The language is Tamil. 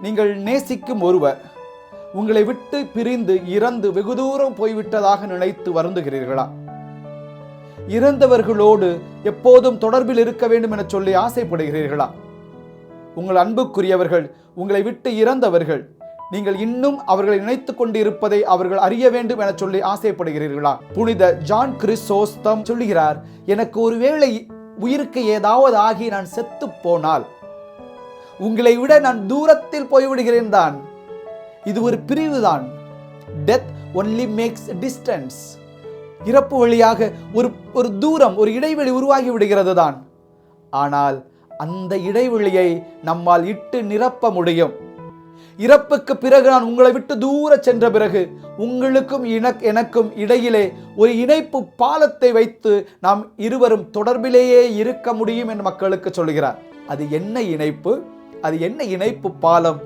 நீங்கள் நேசிக்கும் ஒருவர் உங்களை விட்டு பிரிந்து இறந்து வெகு தூரம் போய்விட்டதாக நினைத்து வருந்துகிறீர்களா? இறந்தவர்களோடு எப்போதும் தொடர்பில் இருக்க வேண்டும் என சொல்லி ஆசைப்படுகிறீர்களா? உங்கள் அன்புக்குரியவர்கள் உங்களை விட்டு இறந்தவர்கள் நீங்கள் இன்னும் அவர்களை நினைத்து கொண்டு இருப்பதை அவர்கள் அறிய வேண்டும் என சொல்லி ஆசைப்படுகிறீர்களா? புனித ஜான் கிறிஸ்தோஸ்தம் சொல்லுகிறார் எனக்கு ஒருவேளை உயிருக்கு ஏதாவது ஆகி நான் செத்து போனால் உங்களை விட நான் தூரத்தில் போய்விடுகிறேன் தான். இது ஒரு பிரிவு தான். டெத் ஒன்லி மேக்ஸ் டிஸ்டன்ஸ் இறப்பு வழியாக ஒரு ஒரு தூரம் ஒரு இடைவெளி உருவாகி விடுகிறது தான். ஆனால் அந்த இடைவெளியை நம்மால் இட்டு நிரப்ப முடியும். இறப்புக்கு பிறகு நான் உங்களை விட்டு தூர சென்ற பிறகு உங்களுக்கும் இனக் எனக்கும் இடையிலே ஒரு இணைப்பு பாலத்தை வைத்து நாம் இருவரும் தொடர்பிலேயே இருக்க முடியும் என்று மக்களுக்கு சொல்கிறார். அது என்ன இணைப்பு? அது என்ன இணைப்பு பாலம்?